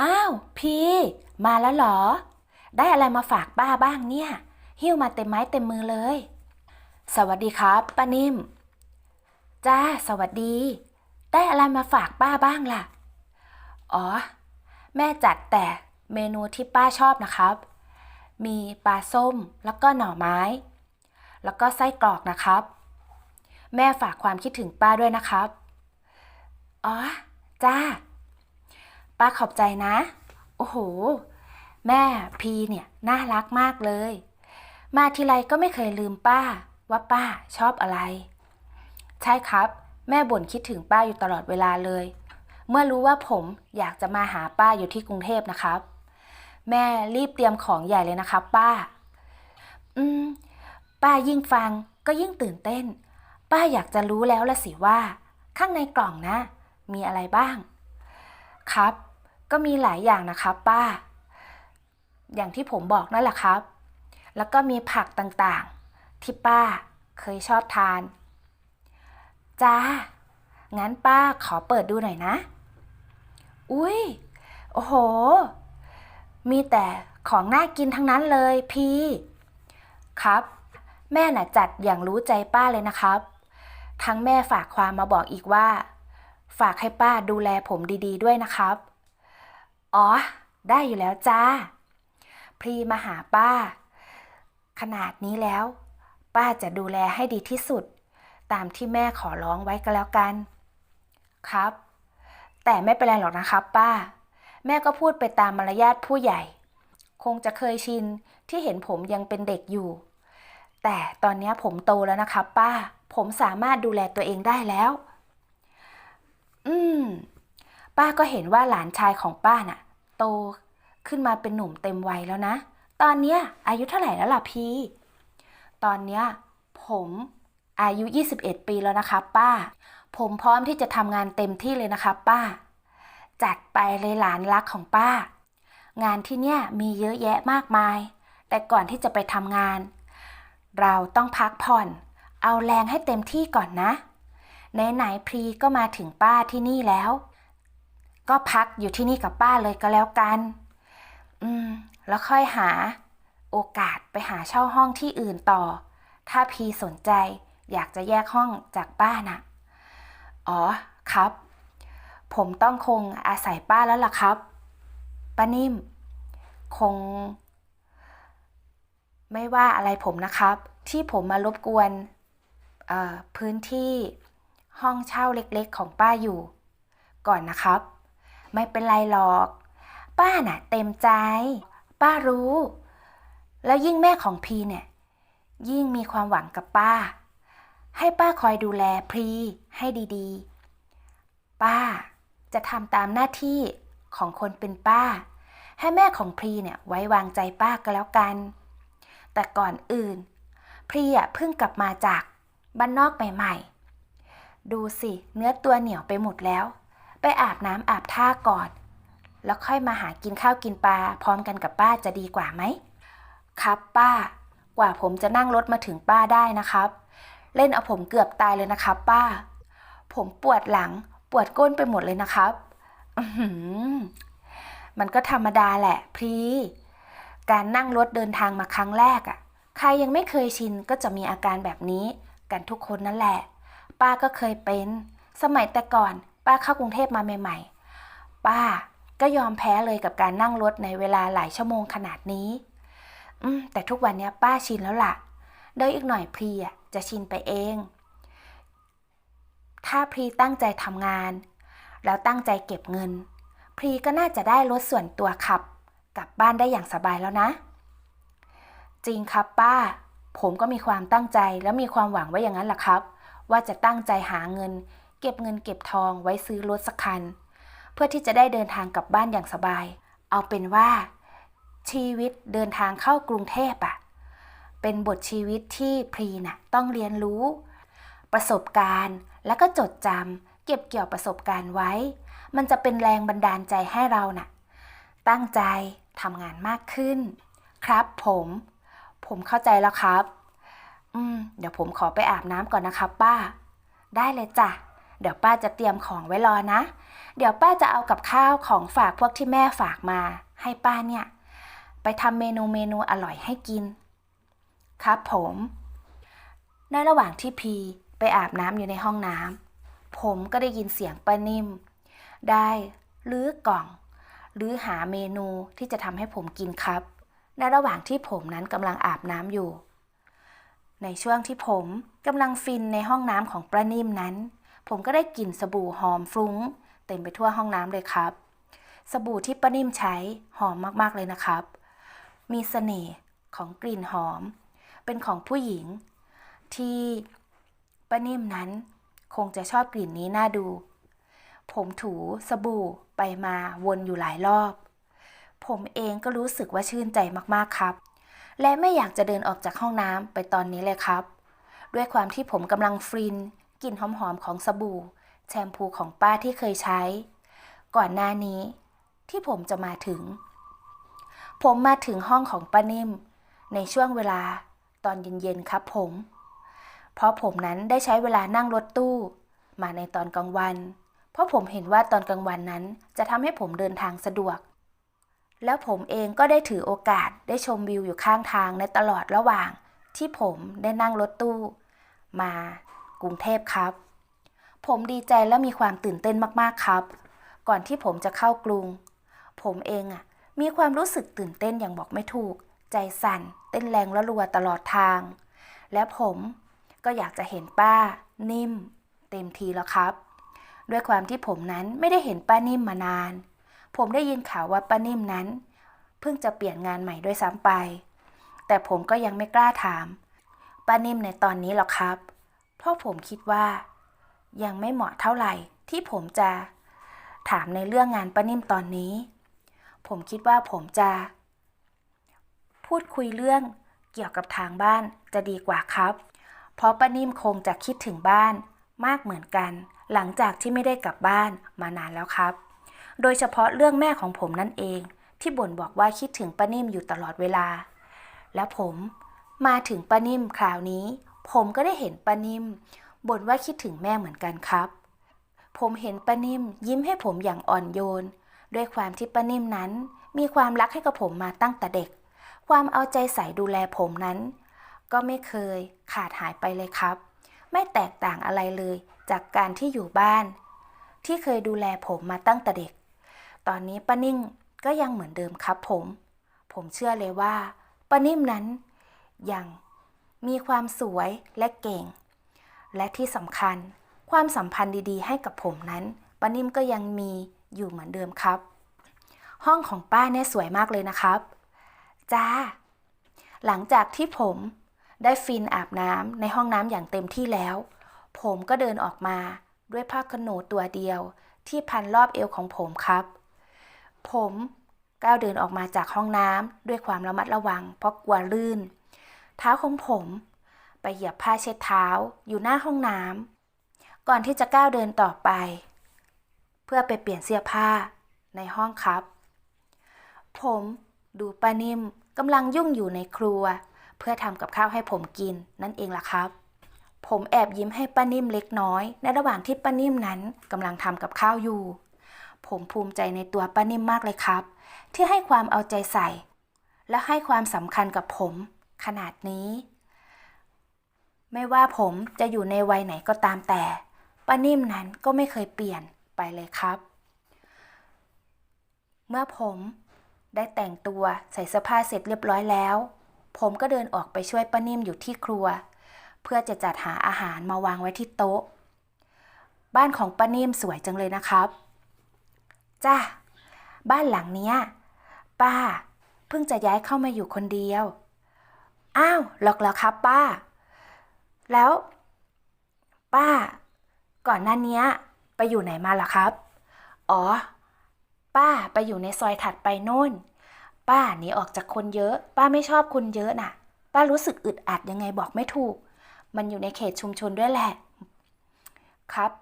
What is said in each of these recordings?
อ้าวพีมาแล้วเหรอ ได้อะไรมาฝากป้าบ้างเนี่ย หิ้วมาเต็มไม้เต็มมือเลย สวัสดีครับป้านิ่ม จ้า สวัสดี ได้อะไรมาฝากป้าบ้างล่ะ อ๋อ แม่จัดแต่เมนูที่ป้าชอบนะครับ มีปลาส้มแล้วก็หน่อไม้ แล้วก็ไส้กรอกนะครับ แม่ฝากความคิดถึงป้าด้วยนะครับ อ๋อ จ้า ป้าขอบใจนะ โอ้โห แม่พีเนี่ยน่ารักมากเลย มาทีไรก็ไม่เคยลืมป้า ว่าป้าชอบอะไร ใช่ครับ แม่บ่นคิดถึงป้าอยู่ตลอดเวลาเลย เมื่อรู้ว่าผมอยากจะมาหาป้าอยู่ที่กรุงเทพนะครับ แม่รีบเตรียมของใหญ่เลยนะครับ ป้า อืม ป้ายิ่งฟังก็ยิ่งตื่นเต้น ป้าอยากจะรู้แล้วละสิว่า ข้างในกล่องนะ มีอะไรบ้าง ครับ ก็มีหลายอย่างนะครับป้า อย่างที่ผมบอกนั่นแหละครับ แล้วก็มีผักต่างๆ ที่ป้าเคยชอบทาน จ้า งั้นป้าขอเปิดดูหน่อยนะ อุ้ย โอ้โห มีแต่ของน่ากินทั้งนั้นเลยพี่ ครับ แม่น่ะจัดอย่างรู้ใจป้าเลยนะครับ ทั้งแม่ฝากความมาบอกอีกว่า ฝากให้ป้าดูแลผมดี ๆ ด้วยนะครับ อ๋อ ได้อยู่แล้วจ้า พรีมาหาป้า ขนาดนี้แล้ว ป้าจะดูแลให้ดีที่สุด ตามที่แม่ขอร้องไว้ก็แล้วกัน ครับ แต่ไม่เป็นไรหรอกนะครับป้า แม่ก็พูดไปตามมารยาทผู้ใหญ่ คงจะเคยชินที่เห็นผมยังเป็นเด็กอยู่ แต่ตอนนี้ผมโตแล้วนะครับ ป้า ผมสามารถดูแลตัวเองได้แล้ว อืม ป้าก็เห็นว่าหลานชายของป้าน่ะ โตขึ้นมาเป็นหนุ่มเต็มวัยแล้วนะ ตอนเนี้ยอายุเท่าไหร่แล้วล่ะพี่ ตอนเนี้ยผมอายุ 21 ปีแล้วนะครับป้า ผมพร้อมที่จะทำงานเต็มที่เลยนะครับป้า จัดไปเลยหลานรักของป้า งานที่เนี่ยมีเยอะแยะมากมาย แต่ก่อนที่จะไปทำงาน เราต้องพักผ่อน เอาแรงให้เต็มที่ก่อนนะไหนๆพรีก็มาถึงป้าที่นี่แล้ว ก็พักอยู่ที่นี่กับป้าเลยก็แล้วกัน อืม แล้วค่อยหาโอกาสไปหาเช่าห้องที่อื่นต่อ ถ้าพีสนใจอยากจะแยกห้องจากป้าน่ะ อ๋อครับ ผมต้องคงอาศัยป้าแล้วล่ะครับ ป้านิ่ม คง ไม่ว่าอะไรผมนะครับ ที่ผมมารบกวนพื้นที่ห้องเช่าเล็กๆของป้าอยู่ ก่อนนะครับ ไม่เป็นไรหรอก ป้าน่ะ เต็มใจ ป้ารู้ แล้วยิ่งแม่ของพีเนี่ย ยิ่งมีความหวังกับป้า ให้ป้าคอยดูแลพรีให้ดีๆ ป้าจะทำตามหน้าที่ของคนเป็นป้า ให้แม่ของพรีเนี่ยไว้วางใจป้าก็แล้วกัน แต่ก่อนอื่น พรีอะเพิ่งกลับมาจากบ้านนอกใหม่ๆ ดูสิเนื้อตัวเหนียวไปหมดแล้ว ไปอาบน้ำอาบท่าก่อน แล้วค่อยมาหากินข้าวกินปลาพร้อมกันกับป้าจะดีกว่าไหม ครับป้า กว่าผมจะนั่งรถมาถึงป้าได้นะครับ เล่นเอาผมเกือบตายเลยนะครับ ป้า ผมปวดหลังปวดก้นไปหมดเลยนะครับอืมันก็ธรรมดาแหละพรีการนั่งรถเดินทางมาครั้งแรกอะ่ะ ใครยังไม่เคยชินก็จะมีอาการแบบนี้ กันทุกคนนั่นแหละ ป้าก็เคยเป็น สมัยแต่ก่อน ป้าเข้ากรุงเทพมาใหม่ ๆ ป้าก็ยอมแพ้เลยกับการนั่งรถในเวลาหลายชั่วโมงขนาดนี้ อืม แต่ทุกวันนี้ป้าชินแล้วล่ะเดี๋ยวอีกหน่อยพรีอะจะชินไปเอง ถ้าพรีตั้งใจทำงาน แล้วตั้งใจเก็บเงิน พรีก็น่าจะได้รถส่วนตัวขับ กลับบ้านได้อย่างสบายแล้วนะ จริงครับป้า ผมก็มีความตั้งใจและมีความหวังไว้อย่างนั้นแหละครับ ว่าจะตั้งใจหาเงิน เก็บเงินเก็บทองไว้ซื้อรถสักคัน เพื่อที่จะได้เดินทางกลับบ้านอย่างสบาย เอาเป็นว่า ชีวิตเดินทางเข้ากรุงเทพอะเป็นบทชีวิตที่พรีน่ะต้องเรียนรู้ ประสบการณ์แล้วก็จดจำเก็บเกี่ยวประสบการณ์ไว้ มันจะเป็นแรงบันดาลใจให้เราน่ะ ตั้งใจทำงานมากขึ้น ครับผม ผมเข้าใจแล้วครับ อืม เดี๋ยวผมขอไปอาบน้ำก่อนนะครับป้า ได้เลยจ้ะ เดี๋ยวป้าจะเตรียมของไว้รอนะ เดี๋ยวป้าจะเอากับข้าวของฝากพวกที่แม่ฝากมา ให้ป้าเนี่ย ไปทำเมนูเมนูอร่อยให้กิน ครับผม ในระหว่างที่พีไปอาบน้ำอยู่ในห้องน้ำผมก็ได้ยินเสียงป้านิ่ม ได้ลื้อกล่อง หรือหาเมนูที่จะทำให้ผมกินครับ ในระหว่างที่ผมนั้นกำลังอาบน้ำอยู่ ในช่วงที่ผมกำลังฟินในห้องน้ำของป้านิ่มนั้น ผมก็ได้กลิ่นสบู่หอมฟรุ้ง เต็มไปทั่วห้องน้ำเลยครับ สบู่ที่ป้านิ่มใช้หอมมากๆเลยนะครับ มีเสน่ห์ของกลิ่นหอม เป็นของผู้หญิง ที่ป้านิ่มนั้น คงจะชอบกลิ่นนี้น่าดู ผมถูสบู่ไปมาวนอยู่หลายรอบ ผมเองก็รู้สึกว่าชื่นใจมากๆครับ และไม่อยากจะเดินออกจากห้องน้ำไปตอนนี้เลยครับ ด้วยความที่ผมกำลังฟิน กลิ่นหอมๆของสบู่ แชมพูของป้าที่เคยใช้ ก่อนหน้านี้ที่ผมจะมาถึง ผมมาถึงห้องของป้านิ่ม ในช่วงเวลาตอนเย็นๆครับผม เพราะผมนั้นได้ใช้เวลานั่งรถตู้ มาในตอนกลางวัน เพราะผมเห็นว่าตอนกลางวันนั้นจะทำให้ผมเดินทางสะดวก แล้วผมเองก็ได้ถือโอกาสได้ชมวิวอยู่ข้างทางในตลอดระหว่างที่ผมได้นั่งรถตู้ มา กรุงเทพครับ ผมดีใจและมีความตื่นเต้นมากๆครับ ก่อนที่ผมจะเข้ากรุง ผมเองอะมีความรู้สึกตื่นเต้นอย่างบอกไม่ถูก ใจสั่น เต้นแรงและรัวตลอดทาง และผมก็อยากจะเห็นป้า นิ่ม เต็มทีแล้วครับ ด้วยความที่ผมนั้นไม่ได้เห็นป้านิ่มมานาน ผมได้ยินข่าวว่าป้านิ่มนั้น เพิ่งจะเปลี่ยนงานใหม่ด้วยซ้ำไป แต่ผมก็ยังไม่กล้าถามป้านิ่มในตอนนี้หรอกครับ เพราะผมคิดว่า ยังไม่เหมาะเท่าไหร่ที่ผมจะ ถามในเรื่องงานป้านิ่มตอนนี้ ผมคิดว่าผมจะ พูดคุยเรื่องเกี่ยวกับทางบ้านจะดีกว่าครับ เพราะป้านิ่มคงจะคิดถึงบ้านมากเหมือนกัน หลังจากที่ไม่ได้กลับบ้านมานานแล้วครับ โดยเฉพาะเรื่องแม่ของผมนั่นเอง ที่บ่นบอกว่าคิดถึงป้านิ่มอยู่ตลอดเวลา แล้วผมมาถึงป้านิ่มคราวนี้ ผมก็ได้เห็นป้านิ่มบ่นว่าคิดถึงแม่เหมือนกันครับ ผมเห็นป้านิ่มยิ้มให้ผมอย่างอ่อนโยน ด้วยความที่ป้านิ่มนั้น มีความรักให้กับผมมาตั้งแต่เด็ก ความเอาใจใส่ดูแลผมนั้น ก็ไม่เคยขาดหายไปเลยครับ ไม่แตกต่างอะไรเลยจากการที่อยู่บ้าน ที่เคยดูแลผมมาตั้งแต่เด็ก ตอนนี้ป้านิ่งก็ยังเหมือนเดิมครับผม ผมเชื่อเลยว่าป้านิ่มนั้นยัง มีความสวยและเก่ง และที่สำคัญ ความสัมพันธ์ดีๆ ให้กับผมนั้นป้านิ่มก็ยังมีอยู่เหมือนเดิมครับ ห้องของป้าเนี่ยสวยมากเลยนะครับ จ้า หลังจากที่ผมได้ฟินอาบน้ำในห้องน้ำอย่างเต็มที่แล้ว ผมก็เดินออกมาด้วยผ้าขนหนูตัวเดียวที่พันรอบเอวของผมครับ ผมก้าวเดินออกมาจากห้องน้ำด้วยความระมัดระวังเพราะกลัวลื่น เท้าของผม ไปเหยียบผ้าเช็ดเท้าอยู่หน้าห้องน้ำก่อนที่จะก้าวเดินต่อไป เพื่อไปเปลี่ยนเสื้อผ้าในห้องครับ ผมดูป้านิ่มกำลังยุ่งอยู่ในครัว เพื่อทำกับข้าวให้ผมกินนั่นเองล่ะครับ ผมแอบยิ้มให้ป้านิ่มเล็กน้อย ในระหว่างที่ป้านิ่มนั้นกำลังทำกับข้าวอยู่ ผมภูมิใจในตัวป้านิ่มมากเลยครับ ที่ให้ความเอาใจใส่ และให้ความสำคัญกับผม ขนาดนี้ ไม่ว่าผมจะอยู่ในวัยไหนก็ตามแต่ป้านิ่มนั้นก็ไม่เคยเปลี่ยนไปเลยครับ เมื่อผมได้แต่งตัวใส่เสื้อผ้าเสร็จเรียบร้อยแล้ว ผมก็เดินออกไปช่วยป้านิ่มอยู่ที่ครัว เพื่อจะจัดหาอาหารมาวางไว้ที่โต๊ะ บ้านของป้านิ่มสวยจังเลยนะครับ จ้าบ้านหลังเนี้ย ป้าเพิ่งจะย้ายเข้ามาอยู่คนเดียว อ้าวหรอกแล้วครับป้า แล้ว ป้า ก่อนหน้าเนี้ยไปอยู่ไหนมาล่ะครับ อ๋อ ป้าไปอยู่ในซอยถัดไปโน่น ป้าหนีออกจากคนเยอะ ป้าไม่ชอบคนเยอะน่ะ ป้ารู้สึกอึดอัดยังไงบอกไม่ถูก มันอยู่ในเขตชุมชนด้วยแหละ ครับ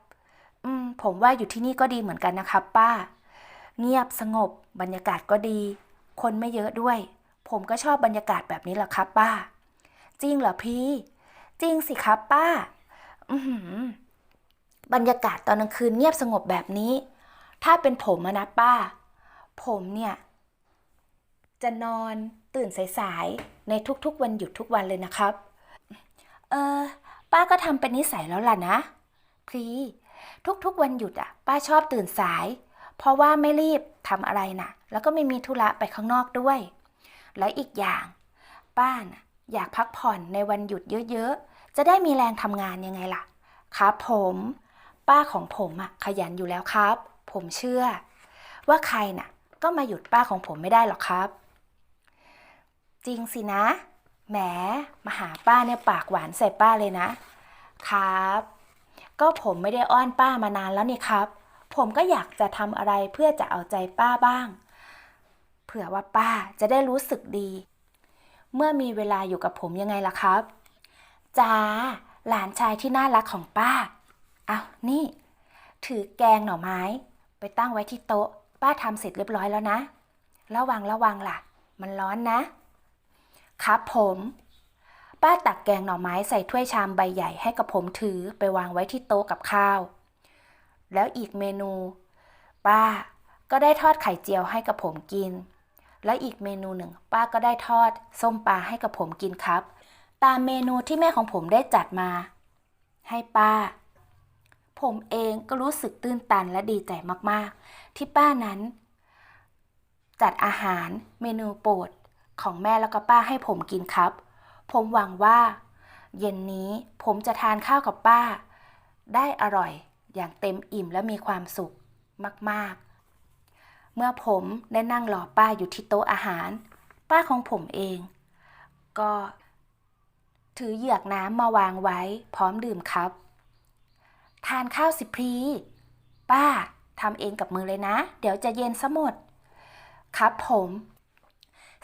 อืม ผมว่าอยู่ที่นี่ก็ดีเหมือนกันนะครับ ป้า เงียบสงบ บรรยากาศก็ดี คนไม่เยอะด้วย ผมก็ชอบบรรยากาศแบบนี้แหละครับป้า จริงเหรอพี่ จริงสิครับป้า อืบรรยากาศตอนกลางคืนเงียบสงบแบบนี้ ถ้าเป็นผมนะป้า ผมเนี่ย จะนอนตื่นสายๆ ในทุกๆ วันหยุดทุกวันเลยนะครับ เออ ป้าก็ทำเป็นนิสัยแล้วล่ะนะพีทุกๆ วันหยุดอะป้าชอบตื่นสาย เพราะว่าไม่รีบทำอะไรน่ะ แล้วก็ไม่มีธุระไปข้างนอกด้วย และอีกอย่าง ป้านะอยากพักผ่อนในวันหยุดเยอะๆ จะได้มีแรงทำงานยังไงล่ะ ครับผม ป้าของผมอะขยันอยู่แล้วครับ ผมเชื่อ ว่าใครน่ะ ก็มาหยุดป้าของผมไม่ได้หรอกครับ จริงสินะ แหมมาหาป้าเนี่ยปากหวานใส่ป้าเลยนะ ครับ ก็ผมไม่ได้อ้อนป้ามานานแล้วนี่ครับ ผมก็อยากจะทำอะไรเพื่อจะเอาใจป้าบ้าง เผื่อว่าป้าจะได้รู้สึกดี เมื่อมีเวลาอยู่กับผมยังไงล่ะครับจ้าหลานชายที่น่ารักของป้าเอานี่ ถือแกงหน่อไม้ ไปตั้งไว้ที่โต๊ะ ป้าทำเสร็จเรียบร้อยแล้วนะ ระวังระวังล่ะ มันร้อนนะ ครับผม ป้าตักแกงหน่อไม้ใส่ถ้วยชามใบใหญ่ให้กับผมถือไปวางไว้ที่โต๊ะกับข้าว แล้วอีกเมนู ป้าก็ได้ทอดไข่เจียวให้กับผมกิน และอีกเมนูหนึ่ง ป้าก็ได้ทอด ส้มปลาให้กับผมกินครับ ตามเมนูที่แม่ของผมได้จัดมา ให้ป้า ผมเองก็รู้สึกตื้นตันและดีใจมากๆ ที่ป้านั้น จัดอาหารเมนูโปรดของแม่แล้วก็ป้าให้ผมกินครับ ผมหวังว่า เย็นนี้ผมจะทานข้าวกับป้า ได้อร่อยอย่างเต็มอิ่มและมีความสุขมาก ๆ มื่อผมได้นั่งรอป้าอยู่ที่โต๊ะอาหาร ป้าของผมเอง ก็ ถือเหยือกน้ำมาวางไว้พร้อมดื่มครับ ทานข้าวสิพรีป้าทำเองกับมือเลยนะ เดี๋ยวจะเย็นซะหมด ครับผม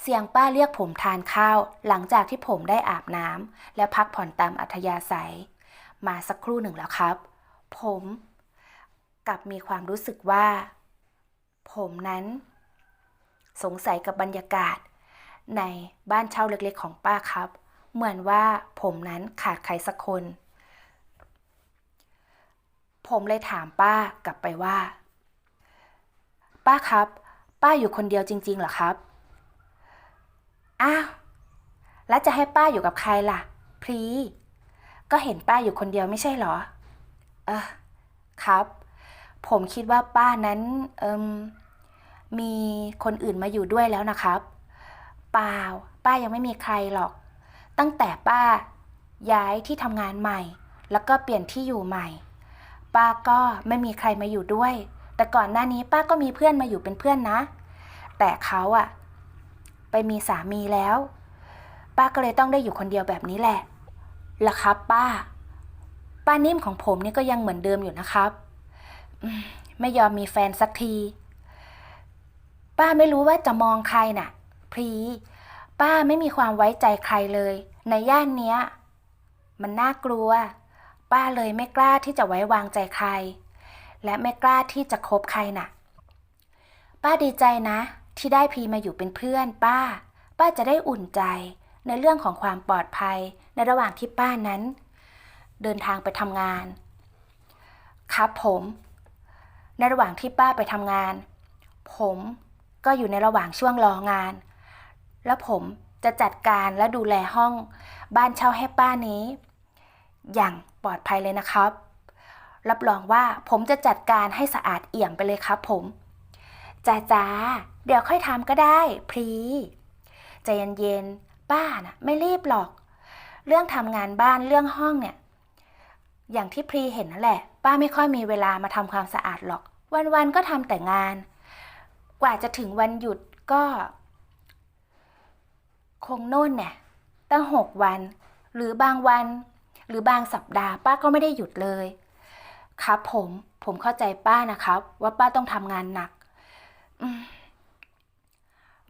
เสียงป้าเรียกผมทานข้าว หลังจากที่ผมได้อาบน้ำและพักผ่อนตามอัธยาศัย มาสักครู่หนึ่งแล้วครับ ผม กลับมีความรู้สึกว่า ผมนั้น สงสัยกับบรรยากาศ ในบ้านเช่าเล็กๆของป้าครับ เหมือนว่าผมนั้นขาดใครสักคน ผมเลยถามป้ากลับไปว่า ป้าครับ ป้าอยู่คนเดียวจริงๆเหรอครับ อ้าว แล้วจะให้ป้าอยู่กับใครล่ะพรีก็เห็นป้าอยู่คนเดียวไม่ใช่เหรอ เออครับ ผมคิดว่าป้านั้นมมีคนอื่นมาอยู่ด้วยแล้วนะครับ เปล่า ป้ายังไม่มีใครหรอก ตั้งแต่ป้าย้ายที่ทำงานใหม่ แล้วก็เปลี่ยนที่อยู่ใหม่ ป้าก็ไม่มีใครมาอยู่ด้วย แต่ก่อนหน้านี้ป้าก็มีเพื่อนมาอยู่เป็นเพื่อนนะ แต่เขาอะไปมีสามีแล้ว ป้าก็เลยต้องได้อยู่คนเดียวแบบนี้แหละล่ะครับ ป้า ป้านิ่มของผมนี่ก็ยังเหมือนเดิมอยู่นะครับ ไม่ยอมมีแฟนสักที ป้าไม่รู้ว่าจะมองใครน่ะ พรี ป้าไม่มีความไว้ใจใครเลย ในย่านเนี้ย มันน่ากลัว ป้าเลยไม่กล้าที่จะไว้วางใจใคร และไม่กล้าที่จะคบใครน่ะ ป้าดีใจนะ ที่ได้พีมาอยู่เป็นเพื่อน ป้า ป้าจะได้อุ่นใจในเรื่องของความปลอดภัยในระหว่างที่ป้านั้น เดินทางไปทำงาน ครับผม ในระหว่างที่ป้าไปทำงาน ผมก็อยู่ในระหว่างช่วงรองาน แล้วผมจะจัดการและดูแลห้อง บ้านเช่าให้ป้านี้ อย่างปลอดภัยเลยนะครับ รับรองว่าผมจะจัดการให้สะอาดเอี่ยมไปเลยครับผมจ้าจ้าเดี๋ยวค่อยทำก็ได้พรีใจเย็นๆป้าน่ะไม่รีบหรอก เรื่องทำงานบ้านเรื่องห้องเนี่ย อย่างที่พรีเห็นนั่นแหละ ป้าไม่ค่อยมีเวลามาทำความสะอาดหรอก วันๆก็ทำแต่งาน กว่าจะถึงวันหยุดก็ คงโน่นเนี่ยตั้งหกวัน หรือบางวัน หรือบางสัปดาห์ ป้าก็ไม่ได้หยุดเลย ครับผมผมเข้าใจป้านะครับ ว่าป้าต้องทำงานหนัก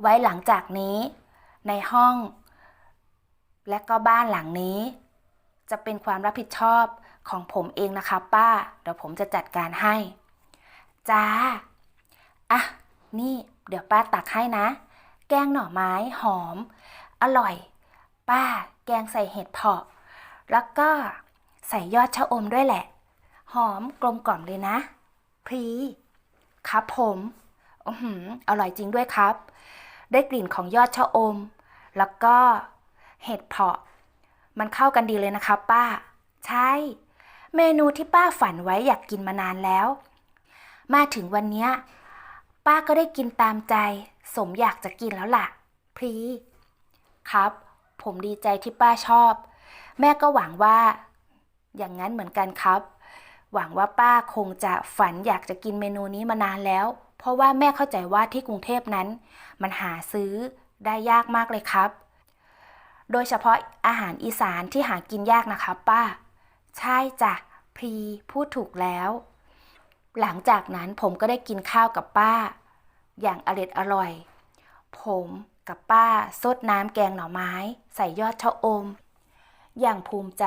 ไว้หลังจากนี้ ในห้อง และก็บ้านหลังนี้ จะเป็นความรับผิดชอบ ของผมเองนะครับป้า เดี๋ยวผมจะจัดการให้ จ้า อะ นี่ เดี๋ยวป้าตักให้นะ แกงหน่อไม้หอม อร่อย ป้า แกงใส่เห็ดเผาะ แล้วก็ใส่ยอดชะอมด้วยแหละ หอมกลมกล่อมเลยนะ พรี ครับผมอือหืออร่อยจริงด้วยครับ ได้กลิ่นของยอดชะอม แล้วก็เห็ดเพาะ มันเข้ากันดีเลยนะครับป้า ใช่ เมนูที่ป้าฝันไว้อยากกินมานานแล้ว มาถึงวันนี้ป้าก็ได้กินตามใจ สมอยากจะกินแล้วล่ะ พรี ครับ ผมดีใจที่ป้าชอบ แม่ก็หวังว่า อย่างนั้นเหมือนกันครับ หวังว่าป้าคงจะฝันอยากจะกินเมนูนี้มานานแล้ว เพราะว่าแม่เข้าใจว่าที่กรุงเทพนั้น มันหาซื้อได้ยากมากเลยครับ โดยเฉพาะอาหารอีสานที่หากินยากนะครับป้า ใช่จ้ะพรีพูดถูกแล้ว หลังจากนั้นผมก็ได้กินข้าวกับป้า อย่างอร็ดอร่อย ผมกับป้าซดน้ำแกงหน่อไม้ ใส่ยอดชะอม อย่างภูมิใจ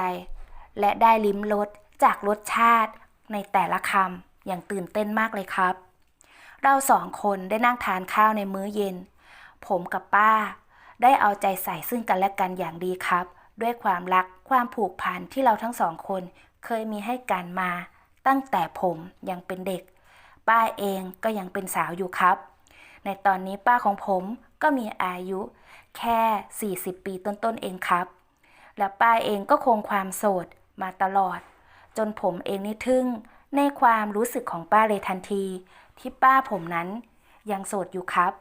และได้ลิ้มรสจากรสชาติในแต่ละคำอย่างตื่นเต้นมากเลยครับ เราสองคนได้นั่งทานข้าวในมื้อเย็น ผมกับป้า ได้เอาใจใส่ซึ่งกันและกันอย่างดีครับ ด้วยความรักความผูกพันที่เราทั้งสองคนเคยมีให้กันมาตั้งแต่ผมยังเป็นเด็ก ป้าเองก็ยังเป็นสาวอยู่ครับ ในตอนนี้ป้าของผมก็มีอายุแค่ 40 ปีต้นๆเองครับ และป้าเองก็คงความโสดมาตลอด จนผมเองนี่ทึ่งในความรู้สึกของป้าเลยทันที ที่ป้าผมนั้นยังโสดอยู่ครับ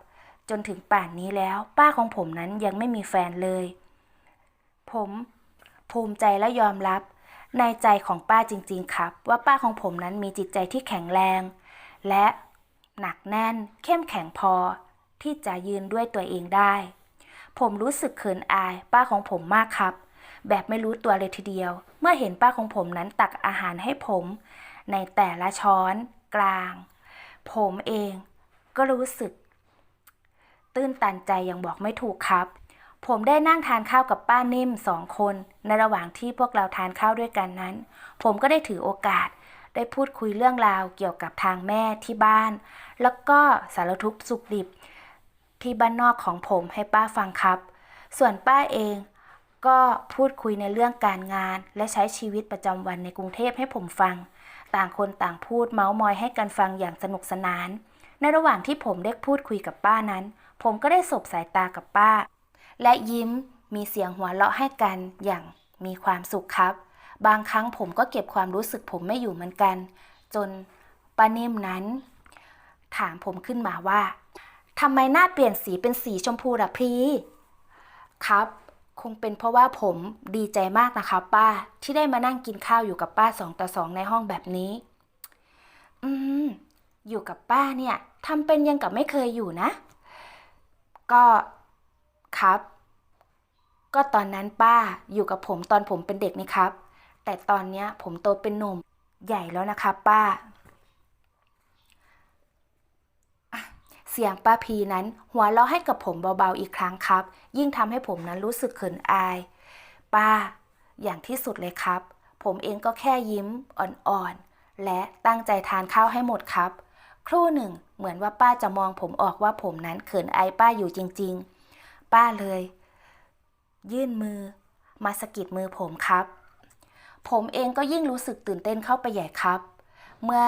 จนถึงป่านนี้แล้วป้าของผมนั้นยังไม่มีแฟนเลย ผมภูมิใจและยอมรับ ในใจของป้าจริง ๆ ครับ ว่าป้าของผมนั้นมีจิตใจที่แข็งแรง และหนักแน่น เข้มแข็งพอ ที่จะยืนด้วยตัวเองได้ ผมรู้สึกเขินอาย ป้าของผมมากครับ แบบไม่รู้ตัวเลยทีเดียว เมื่อเห็นป้าของผมนั้นตักอาหารให้ผม ในแต่ละช้อน กลาง ผมเอง ก็รู้สึก ตื้นตันใจอย่างบอกไม่ถูกครับ ผมได้นั่งทานข้าวกับป้านิ่มสองคน ในระหว่างที่พวกเราทานข้าวด้วยกันนั้น ผมก็ได้ถือโอกาส ได้พูดคุยเรื่องราวเกี่ยวกับทางแม่ที่บ้าน แล้วก็สารทุกข์สุขดิบ ที่บ้านนอกของผมให้ป้าฟังครับ ส่วนป้าเองก็พูดคุยในเรื่องการงาน และใช้ชีวิตประจำวันในกรุงเทพให้ผมฟัง ต่างคนต่างพูดเมาส์มอยให้กันฟังอย่างสนุกสนาน ในระหว่างที่ผมได้พูดคุยกับป้านั้น ผมก็ได้สบสายตากับป้า และยิ้มมีเสียงหัวเราะให้กันอย่างมีความสุขครับ บางครั้งผมก็เก็บความรู้สึกผมไม่อยู่เหมือนกัน จนป้านิ่มนั้น ถามผมขึ้นมาว่าทำไมหน้าเปลี่ยนสีเป็นสีชมพูล่ะพีครับ คงเป็นเพราะว่าผมดีใจมากนะคะป้าที่ได้มานั่งกินข้าวอยู่กับป้าสองต่อสองในห้องแบบนี้ อืม อยู่กับป้าเนี่ยทำเป็นยังกับไม่เคยอยู่นะ ก็ ครับ ก็ตอนนั้นป้าอยู่กับผมตอนผมเป็นเด็กนี่ครับ แต่ตอนเนี้ยผมโตเป็นหนุ่มใหญ่แล้วนะครับป้า เสียงป้าพีนั้น หัวเราะให้กับผมเบาๆอีกครั้งครับ ยิ่งทำให้ผมนั้นรู้สึกเขินอาย ป้า อย่างที่สุดเลยครับ ผมเองก็แค่ยิ้มอ่อนๆ และตั้งใจทานข้าวให้หมดครับ ครู่หนึ่งเหมือนว่าป้าจะมองผมออกว่าผมนั้นเขินอายป้าอยู่จริง ๆ ป้าเลย ยื่นมือ มาสะกิดมือผมครับ ผมเองก็ยิ่งรู้สึกตื่นเต้นเข้าไปใหญ่ครับ เมื่อ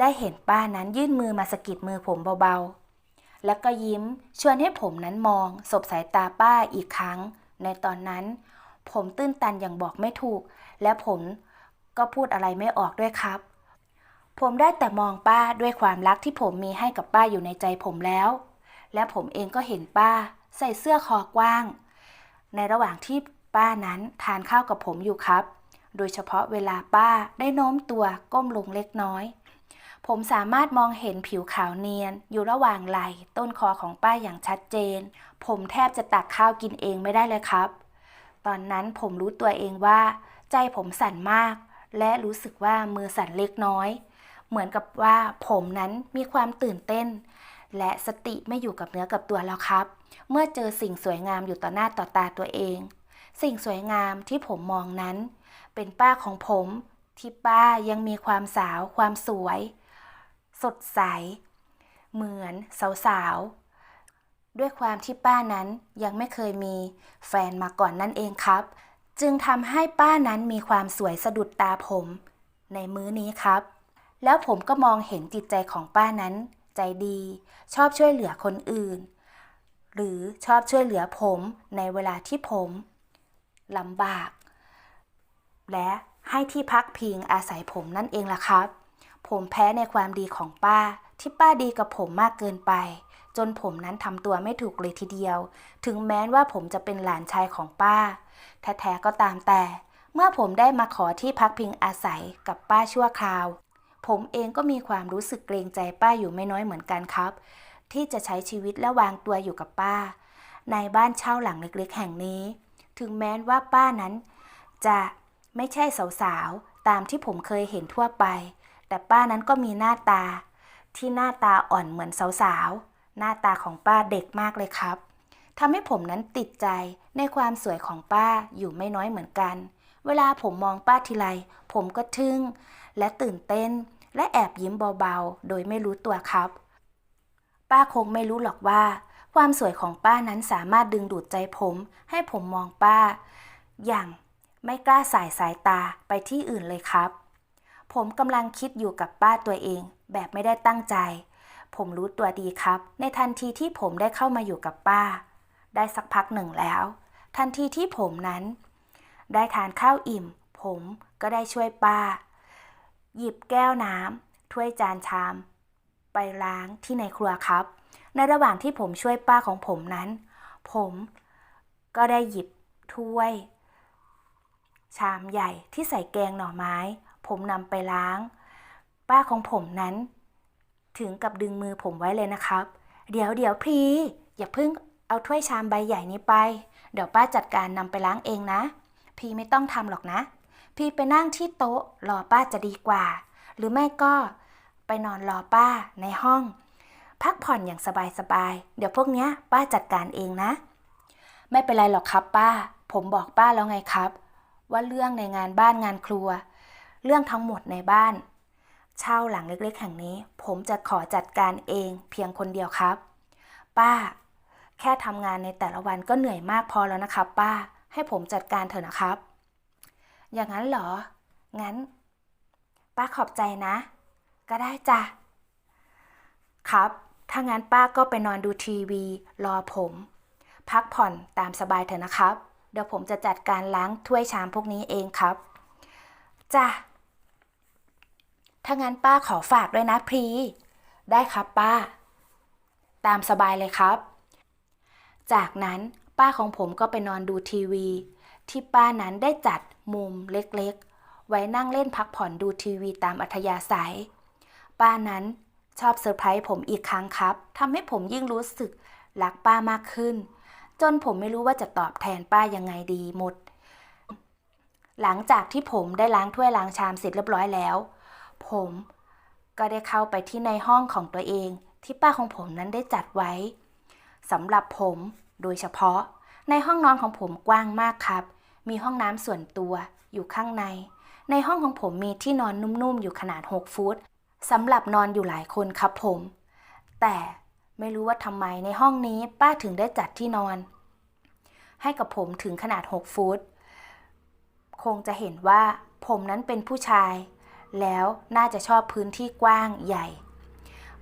ได้เห็นป้านั้นยื่นมือมาสะกิดมือผมเบาๆ แล้วก็ยิ้มชวนให้ผมนั้นมอง สบสายตาป้าอีกครั้ง ในตอนนั้น ผมตื้นตันอย่างบอกไม่ถูก และผมก็พูดอะไรไม่ออกด้วยครับ ผมได้แต่มองป้าด้วยความรักที่ผมมีให้กับป้าอยู่ในใจผมแล้ว และผมเองก็เห็นป้า ใส่เสื้อคอกว้าง ในระหว่างที่ป้านั้นทานข้าวกับผมอยู่ครับ โดยเฉพาะเวลาป้าได้โน้มตัวก้มลงเล็กน้อย ผมสามารถมองเห็นผิวขาวเนียน อยู่ระหว่างไหล่ต้นคอของป้าอย่างชัดเจน ผมแทบจะตักข้าวกินเองไม่ได้เลยครับ ตอนนั้นผมรู้ตัวเองว่า ใจผมสั่นมาก และรู้สึกว่ามือสั่นเล็กน้อย เหมือนกับว่าผมนั้นมีความตื่นเต้น และสติไม่อยู่กับเนื้อกับตัวแล้วครับ เมื่อเจอสิ่งสวยงามอยู่ต่อหน้าต่อตาตัวเอง สิ่งสวยงามที่ผมมองนั้น เป็นป้าของผม ที่ป้ายังมีความสาว ความสวย สดใส เหมือนสาวๆ ด้วยความที่ป้านั้นยังไม่เคยมีแฟนมาก่อนนั่นเองครับ จึงทำให้ป้านั้นมีความสวยสะดุดตาผม ในมื้อนี้ครับ แล้วผมก็มองเห็นจิตใจของป้านั้น ใจดี ชอบช่วยเหลือคนอื่น หรือชอบช่วยเหลือผมในเวลาที่ผมลำบาก และให้ที่พักพิงอาศัยผมนั่นเองล่ะครับ ผมแพ้ในความดีของป้าที่ป้าดีกับผมมากเกินไป จนผมนั้นทำตัวไม่ถูกเลยทีเดียว ถึงแม้ว่าผมจะเป็นหลานชายของป้า แท้ๆก็ตามแต่ เมื่อผมได้มาขอที่พักพิงอาศัยกับป้าชั่วคราว ผมเองก็มีความรู้สึกเกรงใจป้าอยู่ไม่น้อยเหมือนกันครับ ที่จะใช้ชีวิตและวางตัวอยู่กับป้า ในบ้านเช่าหลังเล็กๆ แห่งนี้ ถึงแม้ว่าป้านั้น จะไม่ใช่สาวๆ ตามที่ผมเคยเห็นทั่วไป แต่ป้านั้นก็มีหน้าตา ที่หน้าตาอ่อนเหมือนสาวๆ หน้าตาของป้าเด็กมากเลยครับทำให้ผมนั้นติดใจในความสวยของป้าอยู่ไม่น้อยเหมือนกัน เวลาผมมองป้าทีไรผมก็ทึ่ง และตื่นเต้น และแอบยิ้มเบาๆ โดยไม่รู้ตัวครับ ป้าคงไม่รู้หรอกว่า ความสวยของป้านั้นสามารถดึงดูดใจผม ให้ผมมองป้า อย่างไม่กล้าสายสายตาไปที่อื่นเลยครับ ผมกำลังคิดอยู่กับป้าตัวเอง แบบไม่ได้ตั้งใจ ผมรู้ตัวดีครับ ในทันทีที่ผมได้เข้ามาอยู่กับป้า ได้สักพักหนึ่งแล้ว ทันทีที่ผมนั้น ได้ทานข้าวอิ่ม ผมก็ได้ช่วยป้า หยิบแก้วน้ำถ้วยจานชาม ไปล้างที่ในครัวครับ ในระหว่างที่ผมช่วยป้าของผมนั้น ผมก็ได้หยิบถ้วย ชามใหญ่ที่ใส่แกงหน่อไม้ ผมนำไปล้าง ป้าของผมนั้น ถึงกับดึงมือผมไว้เลยนะครับ เดี๋ยวเดี๋ยวพีอย่าเพิ่งเอาถ้วยชามใบใหญ่นี้ไป เดี๋ยวป้าจัดการนำไปล้างเองนะ พีไม่ต้องทำหรอกนะ พี่ไปนั่งที่โต๊ะรอป้าจะดีกว่า หรือไม่ก็ไปนอนรอป้าในห้อง พักผ่อนอย่างสบายๆ เดี๋ยวพวกเนี้ยป้าจัดการเองนะ ไม่เป็นไรหรอกครับป้า ผมบอกป้าแล้วไงครับ ว่าเรื่องในงานบ้านงานครัว เรื่องทั้งหมดในบ้าน เช่าหลังเล็กๆแห่งนี้ ผมจะขอจัดการเองเพียงคนเดียวครับ ป้า แค่ทำงานในแต่ละวันก็เหนื่อยมากพอแล้วนะครับ ป้าให้ผมจัดการเถอะนะครับ อย่างนั้นเหรอ งั้น ป้าขอบใจนะ ก็ได้จ้ะ ครับ ถ้างั้นป้าก็ไปนอนดูทีวี รอผม พักผ่อนตามสบายเถอะนะครับ เดี๋ยวผมจะจัดการล้างถ้วยชามพวกนี้เองครับ จ้ะ ถ้างั้นป้าขอฝากด้วยนะพรี ได้ครับป้า ตามสบายเลยครับ จากนั้นป้าของผมก็ไปนอนดูทีวี ที่ป้านั้นได้จัดมุมเล็กๆ ไว้นั่งเล่นพักผ่อนดูทีวีตามอัธยาศัย ป้านั้นชอบเซอร์ไพรส์ผมอีกครั้งครับทำให้ผมยิ่งรู้สึกรักป้ามากขึ้น จนผมไม่รู้ว่าจะตอบแทนป้ายังไงดีหมด หลังจากที่ผมได้ล้างถ้วยล้างชามเสร็จเรียบร้อยแล้ว ผมก็ได้เข้าไปที่ในห้องของตัวเอง ที่ป้าของผมนั้นได้จัดไว้สำหรับผมโดยเฉพาะ ในห้องนอนของผมกว้างมากครับ มีห้องน้ำส่วนตัวอยู่ข้างใน ในห้องของผมมีที่นอนนุ่มๆอยู่ขนาด 6 ฟุตสำหรับนอนอยู่หลายคนครับผม แต่ไม่รู้ว่าทำไมในห้องนี้ป้าถึงได้จัดที่นอน ให้กับผมถึงขนาด 6 ฟุต คงจะเห็นว่าผมนั้นเป็นผู้ชาย แล้วน่าจะชอบพื้นที่กว้างใหญ่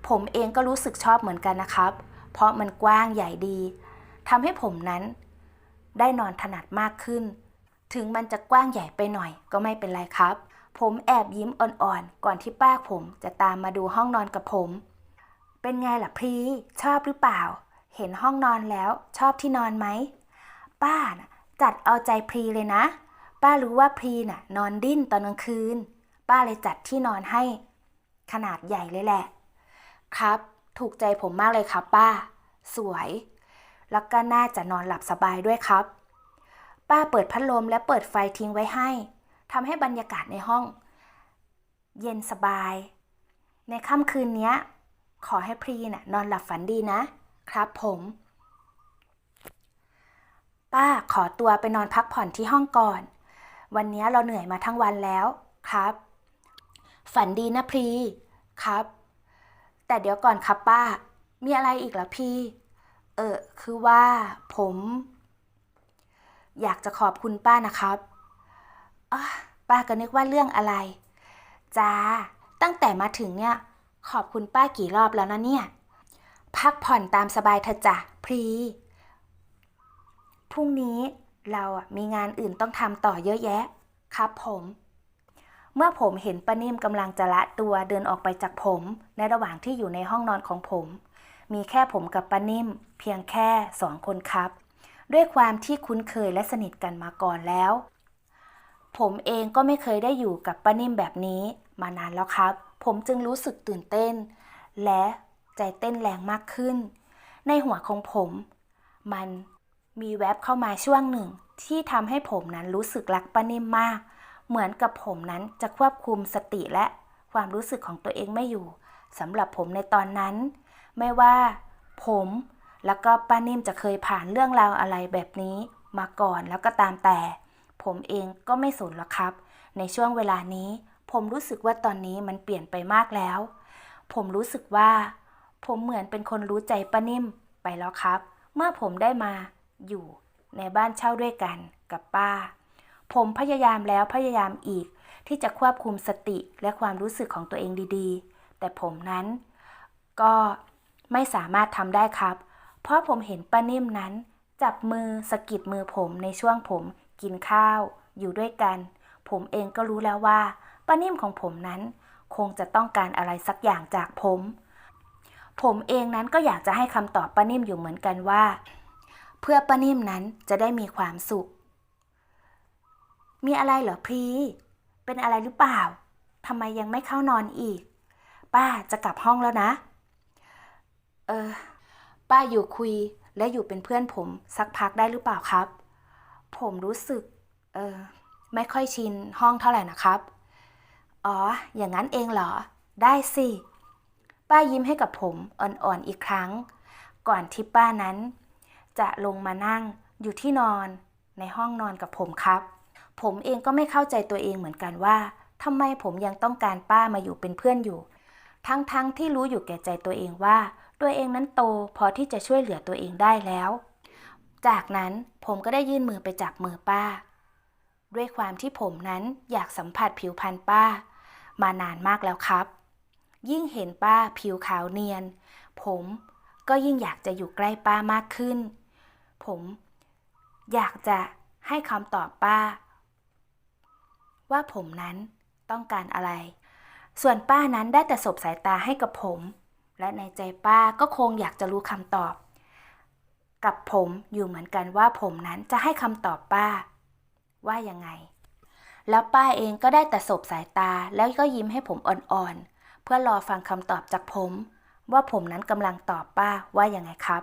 ผมเองก็รู้สึกชอบเหมือนกันนะครับ เพราะมันกว้างใหญ่ดีทำให้ผมนั้น ได้นอนถนัดมากขึ้น ถึงมันจะกว้างใหญ่ไปหน่อยก็ไม่เป็นไรครับ ผมแอบยิ้มอ่อนๆ ก่อนที่ป้าผมจะตามมาดูห้องนอนกับผม เป็นไงล่ะพรีชอบหรือเปล่า เห็นห้องนอนแล้วชอบที่นอนไหม ป้านะจัดเอาใจพรีเลยนะ ป้ารู้ว่าพรีน่ะ นอนดิ้นตอนกลางคืน ป้าเลยจัดที่นอนให้ ขนาดใหญ่เลยแหละ ครับ ถูกใจผมมากเลยครับป้า สวย แล้วก็น่าจะนอนหลับสบายด้วยครับ ป้าเปิดพัดลมและเปิดไฟทิ้งไว้ให้ทำให้บรรยากาศในห้อง เย็นสบาย ในค่ำคืนนี้ขอให้พรีน่ะนอนหลับฝันดีนะ ครับผม ป้าขอตัวไปนอนพักผ่อนที่ห้องก่อน วันนี้เราเหนื่อยมาทั้งวันแล้วครับ ฝันดีนะพรีครับ แต่เดี๋ยวก่อนครับป้า มีอะไรอีกเหรอพี่ ออคือว่าผม อยากจะขอบคุณป้านะครับอะป้าก็นึกว่าเรื่องอะไร จ้า ตั้งแต่มาถึงเนี่ย ขอบคุณป้ากี่รอบแล้วนะเนี่ย พักผ่อนตามสบายเถอะจ้ะพรี พรุ่งนี้เราอะมีงานอื่นต้องทำต่อเยอะแยะ ครับผม เมื่อผมเห็นป้านิ่มกำลังจะละตัวเดินออกไปจากผม ในระหว่างที่อยู่ในห้องนอนของผม มีแค่ผมกับป้านิ่ม เพียงแค่สองคนครับ ด้วยความที่คุ้นเคยและสนิทกันมาก่อนแล้ว ผมเองก็ไม่เคยได้อยู่กับป้านิ่มแบบนี้มานานแล้วครับ ผมจึงรู้สึกตื่นเต้น และใจเต้นแรงมากขึ้น ในหัวของผม มันมีแวบเข้ามาช่วงหนึ่ง ที่ทำให้ผมนั้นรู้สึกรักป้านิ่มมาก เหมือนกับผมนั้นจะควบคุมสติและความรู้สึกของตัวเองไม่อยู่สำหรับผมในตอนนั้น ไม่ว่าผม แล้วก็ป้านิ่มจะเคยผ่านเรื่องราวอะไรแบบนี้มาก่อนแล้วก็ตามแต่ ผมเองก็ไม่สนหรอกครับ ในช่วงเวลานี้ ผมรู้สึกว่าตอนนี้มันเปลี่ยนไปมากแล้ว ผมรู้สึกว่า ผมเหมือนเป็นคนรู้ใจป้านิ่มไปแล้วครับ เมื่อผมได้มาอยู่ในบ้านเช่าด้วยกันกับป้า ผมพยายามแล้วพยายามอีกที่จะควบคุมสติและความรู้สึกของตัวเองดีๆ แต่ผมนั้น ก็ ไม่สามารถทำได้ครับ เพราะผมเห็นป้านิ่มนั้น จับมือสกิดมือผมในช่วงผมกินข้าว อยู่ด้วยกัน ผมเองก็รู้แล้วว่าป้านิ่มของผมนั้น คงจะต้องการอะไรสักอย่างจากผม ผมเองนั้นก็อยากจะให้คำตอบป้านิ่มอยู่เหมือนกันว่า เพื่อป้านิ่มนั้นจะได้มีความสุข มีอะไรเหรอพีเป็นอะไรหรือเปล่าทำไมยังไม่เข้านอนอีก ป้าจะกลับห้องแล้วนะ เออ ป้าอยู่คุยและอยู่เป็นเพื่อนผมสักพักได้หรือเปล่าครับ ผมรู้สึก เออ ไม่ค่อยชินห้องเท่าไหร่นะครับ อ๋อ อย่างนั้นเองเหรอ ได้สิ ป้ายิ้มให้กับผมอ่อนๆอีกครั้ง ก่อนที่ป้านั้น จะลงมานั่งอยู่ที่นอนในห้องนอนกับผมครับ ผมเองก็ไม่เข้าใจตัวเองเหมือนกันว่าทำไมผมยังต้องการป้ามาอยู่เป็นเพื่อนอยู่ ทั้งๆทที่รู้อยู่แก่ใจตัวเองว่า ตัวเองนั้นโตพอที่จะช่วยเหลือตัวเองได้แล้ว จากนั้นผมก็ได้ยื่นมือไปจับมือป้า ด้วยความที่ผมนั้นอยากสัมผัสผิวพรรณป้า มานานมากแล้วครับ ยิ่งเห็นป้าผิวขาวเนียน ผมก็ยิ่งอยากจะอยู่ใกล้ป้ามากขึ้น ผมอยากจะให้คำตอบป้า ว่าผมนั้นต้องการอะไร ส่วนป้านั้นได้แต่สบสายตาให้กับผม และในใจป้าก็คงอยากจะรู้คำตอบ กับผมอยู่เหมือนกันว่าผมนั้นจะให้คำตอบป้า ว่ายังไง แล้วป้าเองก็ได้แต่สบสายตาแล้วก็ยิ้มให้ผมอ่อนๆ เพื่อรอฟังคำตอบจากผม ว่าผมนั้นกำลังตอบป้าว่ายังไงครับ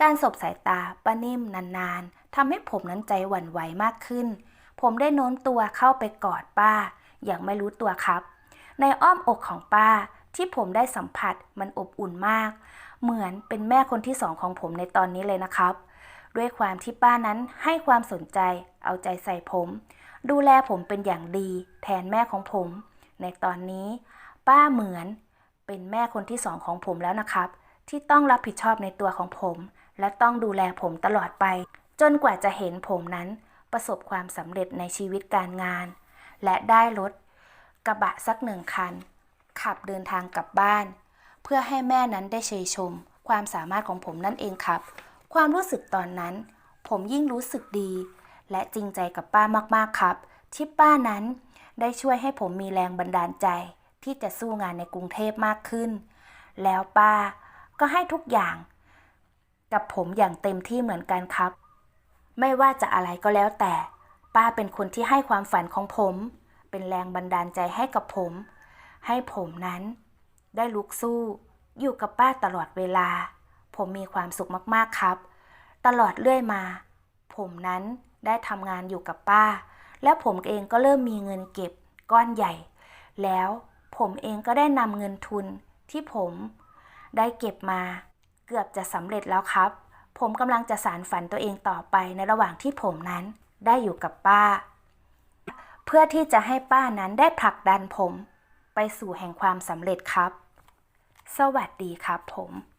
การสบสายตาป้านิ่มนานๆทำให้ผมนั้นใจหวั่นไหวมากขึ้น ผมได้โน้มตัวเข้าไปกอดป้า อย่างไม่รู้ตัวครับ ในอ้อมอกของป้า ที่ผมได้สัมผัสมันอบอุ่นมาก เหมือนเป็นแม่คนที่สองของผมในตอนนี้เลยนะครับ ด้วยความที่ป้านั้นให้ความสนใจ เอาใจใส่ผม ดูแลผมเป็นอย่างดี แทนแม่ของผม ในตอนนี้ ป้าเหมือนเป็นแม่คนที่สองของผมแล้วนะครับ ที่ต้องรับผิดชอบในตัวของผม และต้องดูแลผมตลอดไป จนกว่าจะเห็นผมนั้น ประสบความสำเร็จในชีวิตการงาน และได้รถกระบะสักหนึ่งคัน ขับเดินทางกลับบ้าน เพื่อให้แม่นั้นได้เชยชม ความสามารถของผมนั่นเองครับ ความรู้สึกตอนนั้น ผมยิ่งรู้สึกดี และจริงใจกับป้ามากๆครับ ที่ป้านั้นได้ช่วยให้ผมมีแรงบันดาลใจ ที่จะสู้งานในกรุงเทพมากขึ้น แล้วป้าก็ให้ทุกอย่าง กับผมอย่างเต็มที่เหมือนกันครับ ไม่ว่าจะอะไรก็แล้วแต่ ป้าเป็นคนที่ให้ความฝันของผม เป็นแรงบันดาลใจให้กับผม ให้ผมนั้น ได้ลุกสู้ อยู่กับป้าตลอดเวลา ผมมีความสุขมากๆครับ ตลอดเรื่อยมา ผมนั้นได้ทำงานอยู่กับป้า แล้วผมเองก็เริ่มมีเงินเก็บก้อนใหญ่ แล้วผมเองก็ได้นำเงินทุนที่ผมได้เก็บมา เกือบจะสำเร็จแล้วครับ ผมกำลังจะสารฝันตัวเองต่อไปในระหว่างที่ผมนั้นได้อยู่กับป้า เพื่อที่จะให้ป้านั้นได้ผลักดันผม ไปสู่แห่งความสำเร็จครับ สวัสดีครับผม